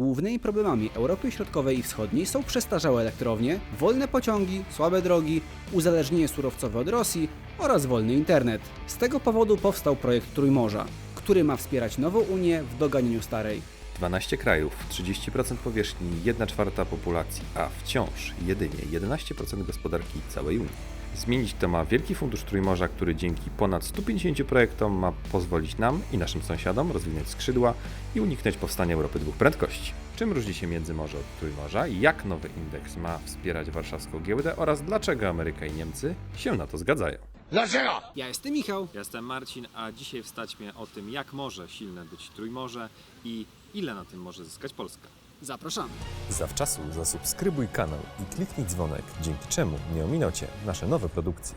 Głównymi problemami Europy Środkowej i Wschodniej są przestarzałe elektrownie, wolne pociągi, słabe drogi, uzależnienie surowcowe od Rosji oraz wolny internet. Z tego powodu powstał projekt Trójmorza, który ma wspierać nową Unię w doganianiu starej. 12 krajów, 30% powierzchni, 1 czwarta populacji, a wciąż jedynie 11% gospodarki całej Unii. Zmienić to ma Wielki Fundusz Trójmorza, który dzięki ponad 150 projektom ma pozwolić nam i naszym sąsiadom rozwinąć skrzydła i uniknąć powstania Europy dwóch prędkości. Czym różni się Międzymorze od Trójmorza i jak nowy indeks ma wspierać warszawską giełdę oraz dlaczego Ameryka i Niemcy się na to zgadzają? Dlaczego? Ja jestem Michał. Jestem Marcin, a dzisiaj w taćmie o tym, jak może silne być Trójmorze i ile na tym może zyskać Polska. Zapraszamy. Zawczasu zasubskrybuj kanał i kliknij dzwonek, dzięki czemu nie ominą Cię nasze nowe produkcje.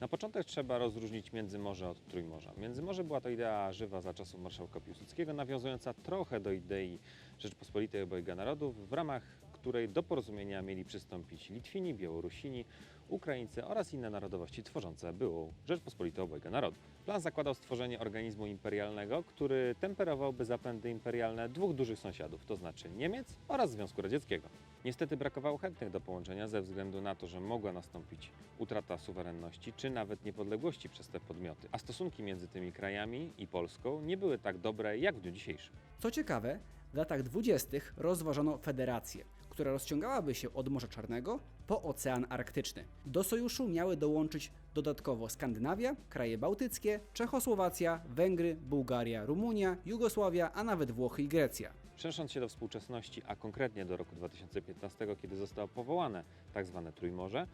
Na początek trzeba rozróżnić Międzymorze od Trójmorza. Międzymorze była to idea żywa za czasów marszałka Piłsudskiego, nawiązująca trochę do idei Rzeczpospolitej Obojga Narodów, w ramach której do porozumienia mieli przystąpić Litwini, Białorusini, Ukraińcy oraz inne narodowości tworzące byłą Rzeczpospolitą Obojga Narodów. Plan zakładał stworzenie organizmu imperialnego, który temperowałby zapędy imperialne dwóch dużych sąsiadów, to znaczy Niemiec oraz Związku Radzieckiego. Niestety brakowało chętnych do połączenia ze względu na to, że mogła nastąpić utrata suwerenności czy nawet niepodległości przez te podmioty, a stosunki między tymi krajami i Polską nie były tak dobre jak w dniu dzisiejszym. Co ciekawe, w latach dwudziestych rozważano federację, która rozciągałaby się od Morza Czarnego po Ocean Arktyczny. Do sojuszu miały dołączyć dodatkowo Skandynawia, kraje bałtyckie, Czechosłowacja, Węgry, Bułgaria, Rumunia, Jugosławia, a nawet Włochy i Grecja. Przenosząc się do współczesności, a konkretnie do roku 2015, kiedy zostało powołane tzw. Trójmorze,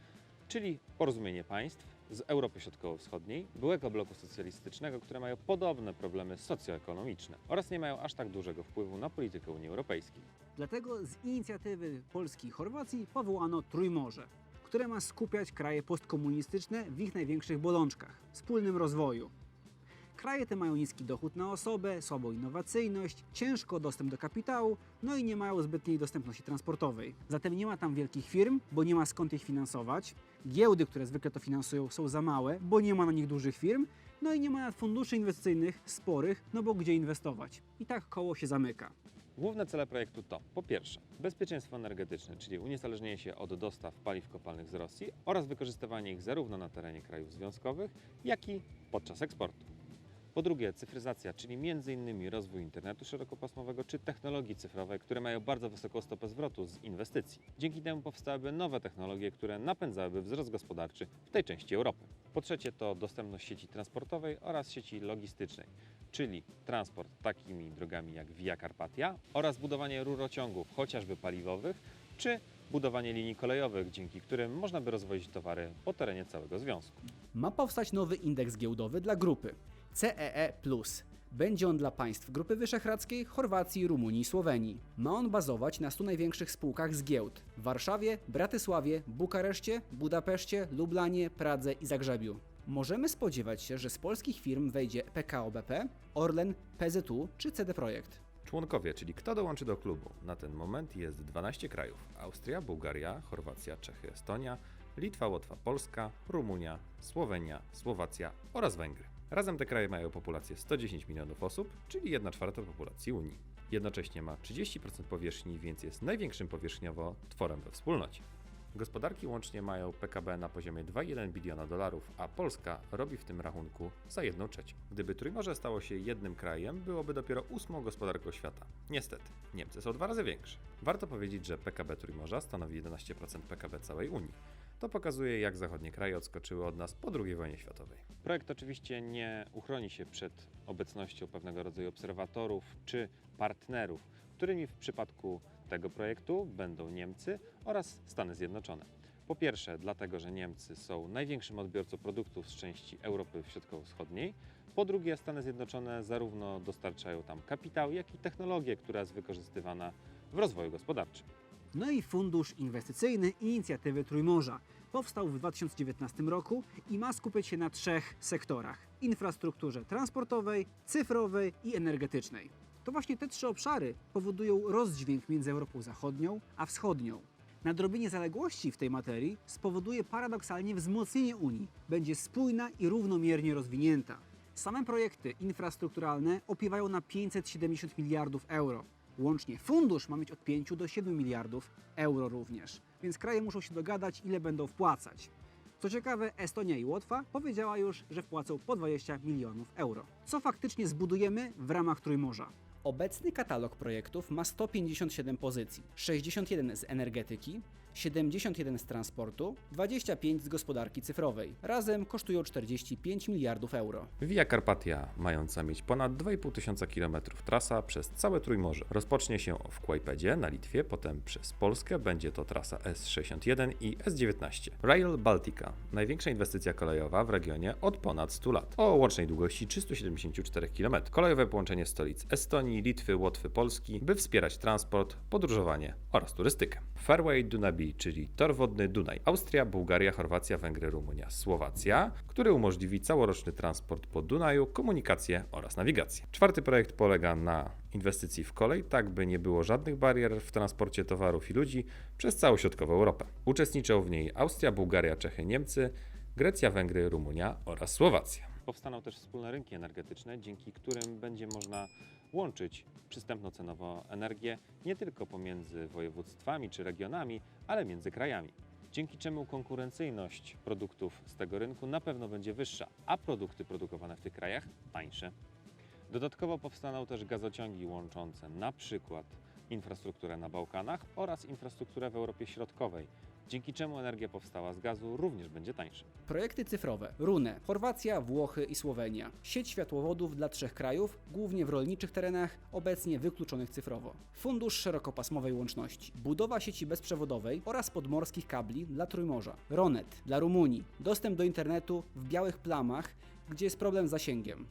czyli porozumienie państw z Europy Środkowo-Wschodniej, byłego bloku socjalistycznego, które mają podobne problemy socjoekonomiczne oraz nie mają aż tak dużego wpływu na politykę Unii Europejskiej. Dlatego z inicjatywy Polski i Chorwacji powołano Trójmorze, które ma skupiać kraje postkomunistyczne w ich największych bolączkach wspólnym rozwoju. Kraje te mają niski dochód na osobę, słabą innowacyjność, ciężko dostęp do kapitału, no i nie mają zbytniej dostępności transportowej. Zatem nie ma tam wielkich firm, bo nie ma skąd ich finansować. Giełdy, które zwykle to finansują, są za małe, bo nie ma na nich dużych firm. No i nie ma funduszy inwestycyjnych sporych, no bo gdzie inwestować. I tak koło się zamyka. Główne cele projektu to po pierwsze bezpieczeństwo energetyczne, czyli uniezależnienie się od dostaw paliw kopalnych z Rosji oraz wykorzystywanie ich zarówno na terenie krajów związkowych, jak i podczas eksportu. Po drugie, cyfryzacja, czyli m.in. rozwój internetu szerokopasmowego czy technologii cyfrowej, które mają bardzo wysoką stopę zwrotu z inwestycji. Dzięki temu powstałyby nowe technologie, które napędzałyby wzrost gospodarczy w tej części Europy. Po trzecie, to dostępność sieci transportowej oraz sieci logistycznej, czyli transport takimi drogami jak Via Carpatia oraz budowanie rurociągów, chociażby paliwowych, czy budowanie linii kolejowych, dzięki którym można by rozwozić towary po terenie całego związku. Ma powstać nowy indeks giełdowy dla grupy CEE. Będzie on dla państw Grupy Wyszehradzkiej, Chorwacji, Rumunii i Słowenii. Ma on bazować na 100 największych spółkach z giełd w Warszawie, Bratysławie, Bukareszcie, Budapeszcie, Lublanie, Pradze i Zagrzebiu. Możemy spodziewać się, że z polskich firm wejdzie PKO BP, Orlen, PZU czy CD Projekt. Członkowie, czyli kto dołączy do klubu? Na ten moment jest 12 krajów: Austria, Bułgaria, Chorwacja, Czechy, Estonia, Litwa, Łotwa, Polska, Rumunia, Słowenia, Słowacja oraz Węgry. Razem te kraje mają populację 110 milionów osób, czyli 1 czwarta populacji Unii. Jednocześnie ma 30% powierzchni, więc jest największym powierzchniowo tworem we wspólnocie. Gospodarki łącznie mają PKB na poziomie 2,1 biliona dolarów, a Polska robi w tym rachunku za 1 trzecią. Gdyby Trójmorze stało się jednym krajem, byłoby dopiero ósmą gospodarką świata. Niestety, Niemcy są dwa razy większe. Warto powiedzieć, że PKB Trójmorza stanowi 11% PKB całej Unii. To pokazuje, jak zachodnie kraje odskoczyły od nas po II wojnie światowej. Projekt oczywiście nie uchroni się przed obecnością pewnego rodzaju obserwatorów czy partnerów, którymi w przypadku tego projektu będą Niemcy oraz Stany Zjednoczone. Po pierwsze, dlatego, że Niemcy są największym odbiorcą produktów z części Europy Środkowo-Wschodniej. Po drugie, Stany Zjednoczone zarówno dostarczają tam kapitał, jak i technologię, która jest wykorzystywana w rozwoju gospodarczym. No i Fundusz Inwestycyjny Inicjatywy Trójmorza. Powstał w 2019 roku i ma skupiać się na trzech sektorach: infrastrukturze transportowej, cyfrowej i energetycznej. To właśnie te trzy obszary powodują rozdźwięk między Europą Zachodnią a Wschodnią. Nadrobienie zaległości w tej materii spowoduje paradoksalnie wzmocnienie Unii. Będzie spójna i równomiernie rozwinięta. Same projekty infrastrukturalne opiewają na 570 miliardów euro. Łącznie fundusz ma mieć od 5 do 7 miliardów euro również, więc kraje muszą się dogadać, ile będą wpłacać. Co ciekawe, Estonia i Łotwa powiedziała już, że wpłacą po 20 milionów euro. Co faktycznie zbudujemy w ramach Trójmorza? Obecny katalog projektów ma 157 pozycji, 61 z energetyki, 71 z transportu, 25 z gospodarki cyfrowej. Razem kosztują 45 miliardów euro. Via Carpatia, mająca mieć ponad 2,5 tysiąca kilometrów trasa przez całe Trójmorze. Rozpocznie się w Kłajpedzie na Litwie, potem przez Polskę będzie to trasa S61 i S19. Rail Baltica, największa inwestycja kolejowa w regionie od ponad 100 lat, o łącznej długości 374 km. Kolejowe połączenie stolic Estonii, Litwy, Łotwy, Polski, by wspierać transport, podróżowanie oraz turystykę. Fairway Dunabi, czyli tor wodny Dunaj. Austria, Bułgaria, Chorwacja, Węgry, Rumunia, Słowacja, który umożliwi całoroczny transport po Dunaju, komunikację oraz nawigację. Czwarty projekt polega na inwestycji w kolej, tak by nie było żadnych barier w transporcie towarów i ludzi przez całą środkową Europę. Uczestniczą w niej Austria, Bułgaria, Czechy, Niemcy, Grecja, Węgry, Rumunia oraz Słowacja. Powstaną też wspólne rynki energetyczne, dzięki którym będzie można łączyć przystępną cenowo energię nie tylko pomiędzy województwami czy regionami, ale między krajami. Dzięki czemu konkurencyjność produktów z tego rynku na pewno będzie wyższa, a produkty produkowane w tych krajach tańsze. Dodatkowo powstaną też gazociągi łączące na przykład infrastrukturę na Bałkanach oraz infrastrukturę w Europie Środkowej, dzięki czemu energia powstała z gazu również będzie tańsza. Projekty cyfrowe Rune, Chorwacja, Włochy i Słowenia. Sieć światłowodów dla trzech krajów, głównie w rolniczych terenach, obecnie wykluczonych cyfrowo. Fundusz szerokopasmowej łączności. Budowa sieci bezprzewodowej oraz podmorskich kabli dla Trójmorza. Ronet dla Rumunii. Dostęp do internetu w białych plamach, gdzie jest problem z zasięgiem.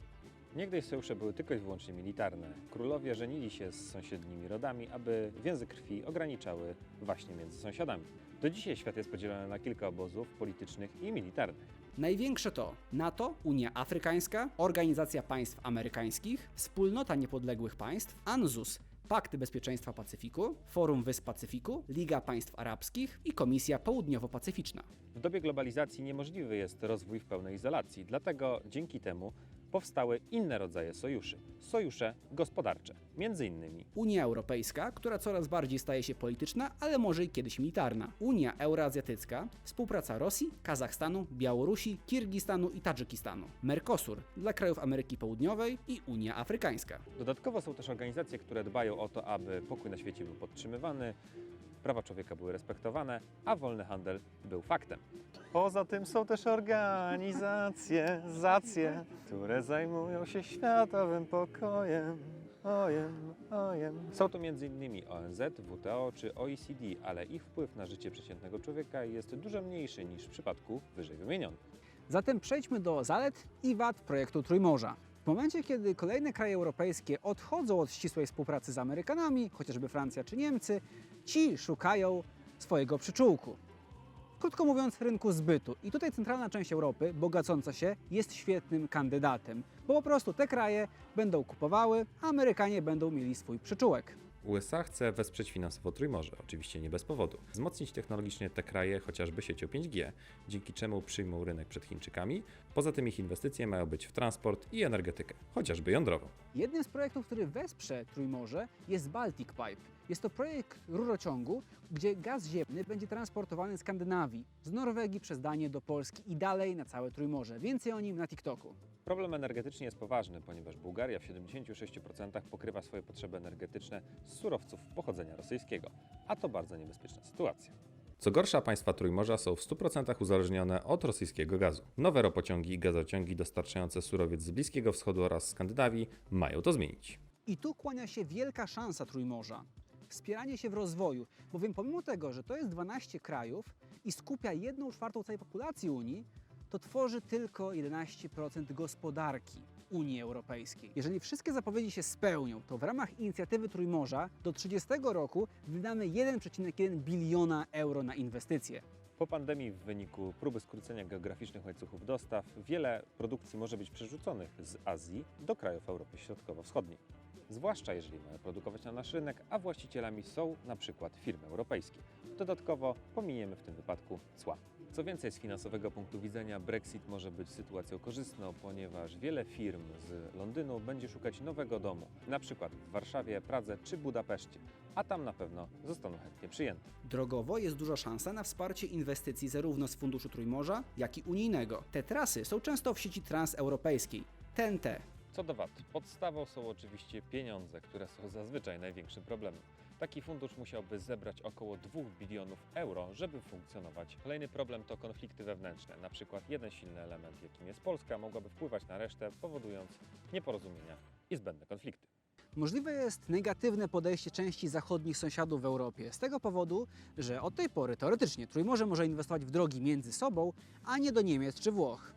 Niegdyś sojusze były tylko i wyłącznie militarne. Królowie żenili się z sąsiednimi rodami, aby więzy krwi ograniczały właśnie między sąsiadami. Do dzisiaj świat jest podzielony na kilka obozów politycznych i militarnych. Największe to NATO, Unia Afrykańska, Organizacja Państw Amerykańskich, Wspólnota Niepodległych Państw, ANZUS, Pakt Bezpieczeństwa Pacyfiku, Forum Wysp Pacyfiku, Liga Państw Arabskich i Komisja Południowo-Pacyficzna. W dobie globalizacji niemożliwy jest rozwój w pełnej izolacji, dlatego dzięki temu powstały inne rodzaje sojuszy. Sojusze gospodarcze, między innymi Unia Europejska, która coraz bardziej staje się polityczna, ale może i kiedyś militarna. Unia Euroazjatycka, współpraca Rosji, Kazachstanu, Białorusi, Kirgistanu i Tadżykistanu. Mercosur dla krajów Ameryki Południowej i Unia Afrykańska. Dodatkowo są też organizacje, które dbają o to, aby pokój na świecie był podtrzymywany, prawa człowieka były respektowane, a wolny handel był faktem. Poza tym są też organizacje, zacje, które zajmują się światowym pokojem. Ojem, ojem. Są to m.in. ONZ, WTO czy OECD, ale ich wpływ na życie przeciętnego człowieka jest dużo mniejszy niż w przypadku wyżej wymienionych. Zatem przejdźmy do zalet i wad projektu Trójmorza. W momencie, kiedy kolejne kraje europejskie odchodzą od ścisłej współpracy z Amerykanami, chociażby Francja czy Niemcy, ci szukają swojego przyczółku. Krótko mówiąc, rynku zbytu. I tutaj centralna część Europy, bogacąca się, jest świetnym kandydatem, bo po prostu te kraje będą kupowały, a Amerykanie będą mieli swój przyczółek. USA chce wesprzeć finansowo Trójmorze, oczywiście nie bez powodu. Wzmocnić technologicznie te kraje chociażby siecią 5G, dzięki czemu przyjmą rynek przed Chińczykami. Poza tym ich inwestycje mają być w transport i energetykę, chociażby jądrową. Jednym z projektów, który wesprze Trójmorze jest Baltic Pipe. Jest to projekt rurociągu, gdzie gaz ziemny będzie transportowany z Skandynawii, z Norwegii przez Danię do Polski i dalej na całe Trójmorze. Więcej o nim na TikToku. Problem energetyczny jest poważny, ponieważ Bułgaria w 76% pokrywa swoje potrzeby energetyczne z surowców pochodzenia rosyjskiego, a to bardzo niebezpieczna sytuacja. Co gorsza, państwa Trójmorza są w 100% uzależnione od rosyjskiego gazu. Nowe ropociągi i gazociągi dostarczające surowiec z Bliskiego Wschodu oraz Skandynawii mają to zmienić. I tu kłania się wielka szansa Trójmorza. Wspieranie się w rozwoju, bowiem pomimo tego, że to jest 12 krajów i skupia 1 czwartą całej populacji Unii, to tworzy tylko 11% gospodarki Unii Europejskiej. Jeżeli wszystkie zapowiedzi się spełnią, to w ramach inicjatywy Trójmorza do 30 roku wydamy 1,1 biliona euro na inwestycje. Po pandemii w wyniku próby skrócenia geograficznych łańcuchów dostaw, wiele produkcji może być przerzuconych z Azji do krajów Europy Środkowo-Wschodniej. Zwłaszcza jeżeli mają produkować na nasz rynek, a właścicielami są na przykład firmy europejskie. Dodatkowo pominiemy w tym wypadku cła. Co więcej, z finansowego punktu widzenia Brexit może być sytuacją korzystną, ponieważ wiele firm z Londynu będzie szukać nowego domu, na przykład w Warszawie, Pradze czy Budapeszcie, a tam na pewno zostaną chętnie przyjęte. Drogowo jest duża szansa na wsparcie inwestycji zarówno z Funduszu Trójmorza, jak i unijnego. Te trasy są często w sieci transeuropejskiej, TNT. Co do VAT, podstawą są oczywiście pieniądze, które są zazwyczaj największym problemem. Taki fundusz musiałby zebrać około 2 bilionów euro, żeby funkcjonować. Kolejny problem to konflikty wewnętrzne. Na przykład jeden silny element, jakim jest Polska, mogłaby wpływać na resztę, powodując nieporozumienia i zbędne konflikty. Możliwe jest negatywne podejście części zachodnich sąsiadów w Europie z tego powodu, że od tej pory teoretycznie Trójmorze może inwestować w drogi między sobą, a nie do Niemiec czy Włoch.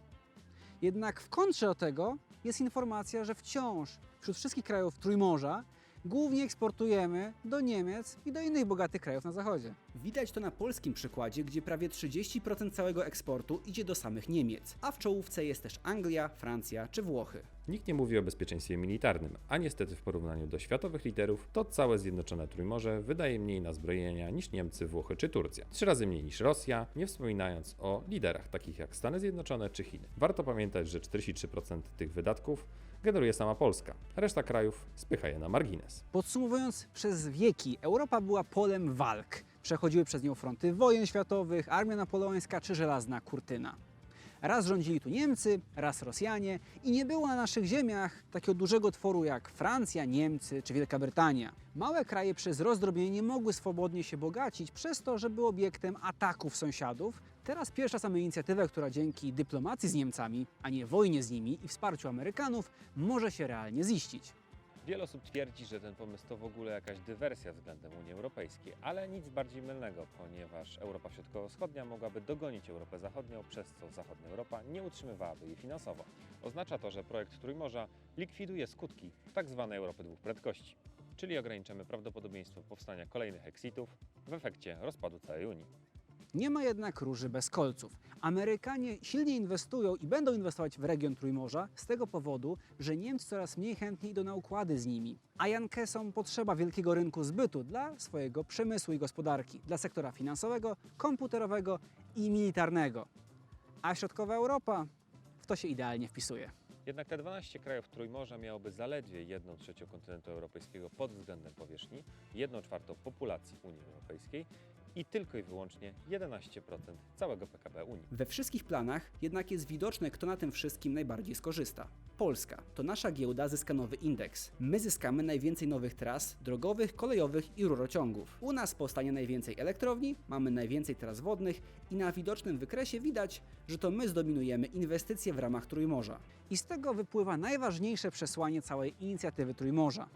Jednak w kontrze do tego jest informacja, że wciąż wśród wszystkich krajów Trójmorza głównie eksportujemy do Niemiec i do innych bogatych krajów na zachodzie. Widać to na polskim przykładzie, gdzie prawie 30% całego eksportu idzie do samych Niemiec, a w czołówce jest też Anglia, Francja czy Włochy. Nikt nie mówi o bezpieczeństwie militarnym, a niestety w porównaniu do światowych liderów, to całe Zjednoczone Trójmorze wydaje mniej na zbrojenia niż Niemcy, Włochy czy Turcja. Trzy razy mniej niż Rosja, nie wspominając o liderach takich jak Stany Zjednoczone czy Chiny. Warto pamiętać, że 43% tych wydatków generuje sama Polska, reszta krajów spycha je na margines. Podsumowując, przez wieki Europa była polem walk. Przechodziły przez nią fronty wojen światowych, armia napoleońska czy żelazna kurtyna. Raz rządzili tu Niemcy, raz Rosjanie i nie było na naszych ziemiach takiego dużego tworu jak Francja, Niemcy czy Wielka Brytania. Małe kraje przez rozdrobnienie nie mogły swobodnie się bogacić przez to, że były obiektem ataków sąsiadów. Teraz pierwsza sama inicjatywa, która dzięki dyplomacji z Niemcami, a nie wojnie z nimi i wsparciu Amerykanów, może się realnie ziścić. Wiele osób twierdzi, że ten pomysł to w ogóle jakaś dywersja względem Unii Europejskiej, ale nic bardziej mylnego, ponieważ Europa Środkowo-Wschodnia mogłaby dogonić Europę Zachodnią, przez co Zachodnia Europa nie utrzymywałaby jej finansowo. Oznacza to, że projekt Trójmorza likwiduje skutki tzw. Europy dwóch prędkości, czyli ograniczamy prawdopodobieństwo powstania kolejnych exitów w efekcie rozpadu całej Unii. Nie ma jednak róży bez kolców. Amerykanie silnie inwestują i będą inwestować w region Trójmorza z tego powodu, że Niemcy coraz mniej chętnie idą na układy z nimi. A Jankesom potrzeba wielkiego rynku zbytu dla swojego przemysłu i gospodarki, dla sektora finansowego, komputerowego i militarnego. A środkowa Europa w to się idealnie wpisuje. Jednak te 12 krajów Trójmorza miałoby zaledwie 1 trzecią kontynentu europejskiego pod względem powierzchni, 1 czwartą populacji Unii Europejskiej i tylko i wyłącznie 11% całego PKB Unii. We wszystkich planach jednak jest widoczne, kto na tym wszystkim najbardziej skorzysta. Polska to nasza giełda zyska nowy indeks. My zyskamy najwięcej nowych tras drogowych, kolejowych i rurociągów. U nas powstanie najwięcej elektrowni, mamy najwięcej tras wodnych i na widocznym wykresie widać, że to my zdominujemy inwestycje w ramach Trójmorza. I z tego wypływa najważniejsze przesłanie całej inicjatywy Trójmorza.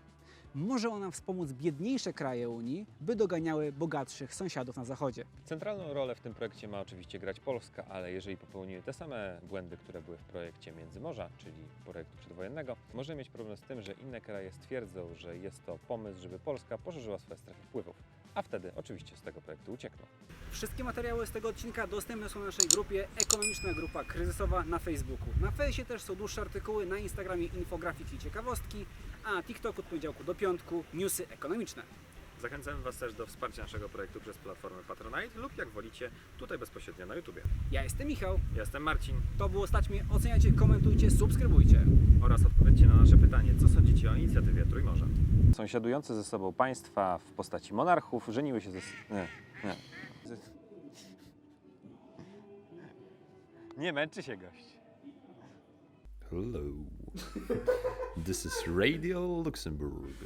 Może ona wspomóc biedniejsze kraje Unii, by doganiały bogatszych sąsiadów na zachodzie. Centralną rolę w tym projekcie ma oczywiście grać Polska, ale jeżeli popełnimy te same błędy, które były w projekcie Międzymorza, czyli projektu przedwojennego, możemy mieć problem z tym, że inne kraje stwierdzą, że jest to pomysł, żeby Polska poszerzyła swoje strefy wpływów, a wtedy oczywiście z tego projektu uciekną. Wszystkie materiały z tego odcinka dostępne są na naszej grupie Ekonomiczna Grupa Kryzysowa na Facebooku. Na fejsie też są dłuższe artykuły, na Instagramie infografiki i ciekawostki, a na TikToku od poniedziałku do piątku newsy ekonomiczne. Zachęcamy Was też do wsparcia naszego projektu przez platformę Patronite lub jak wolicie, tutaj bezpośrednio na YouTubie. Ja jestem Michał, Ja jestem Marcin to było Stać mnie, oceniajcie, komentujcie, subskrybujcie. oraz odpowiedzcie na nasze pytanie, co sądzicie o inicjatywie Trójmorza. Sąsiadujące ze sobą państwa w postaci monarchów żeniły się ze... Nie, nie. Nie męczy się gość. Hello. This is Radio Luxembourg.